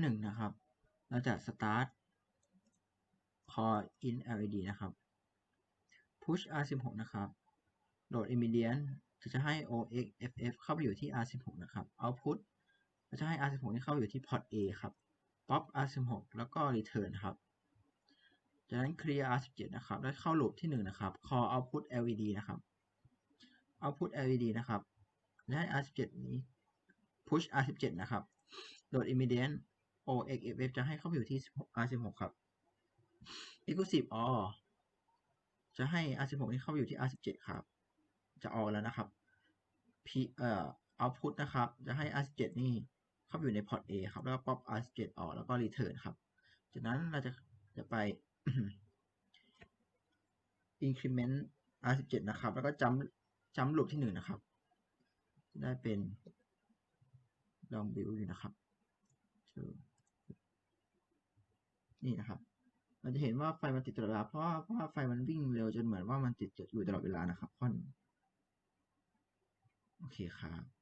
หนึ่งนะครับ เราจะ start core in LED นะครับ push R16 นะครับโหลด immediate จะให้ OXFF เข้าไปอยู่ที่ R16 นะครับ output จะให้ R16 นี่เข้าอยู่ที่ port A ครับ pop R16 แล้วก็ return ครับ จากนั้น clear R17 นะครับ แล้วเข้า loop ที่ 1 นะครับ call output LED นะครับ output LED นะครับ และ R17 นี้ push R17 นะครับ โหลด immediate OXFF จะให้เข้าไปอยู่ที่ R16 ครับ exclusive OR จะให้ R16 นี้เข้าไปอยู่ที่ R17 ครับ จะ OR แล้วนะครับ P เอ่อ output นะครับ จะให้ R17 นี่เข้าไปอยู่ใน port A ครับ แล้วก็ pop R17 ออก แล้วก็ return ครับ จากนั้นเราจะจะไป increment R17 นะครับ แล้วก็จำจำลูปที่หนึ่งนะครับ ได้เป็นลองบิวอยู่นะครับ นี่นะครับเราจะเห็นว่าไฟมันติดตลอดเวลาเพราะว่าเพราะไฟมันวิ่งเร็วจนเหมือนว่ามันติดอยู่ตลอดเวลานะครับข้อนโอเคครับ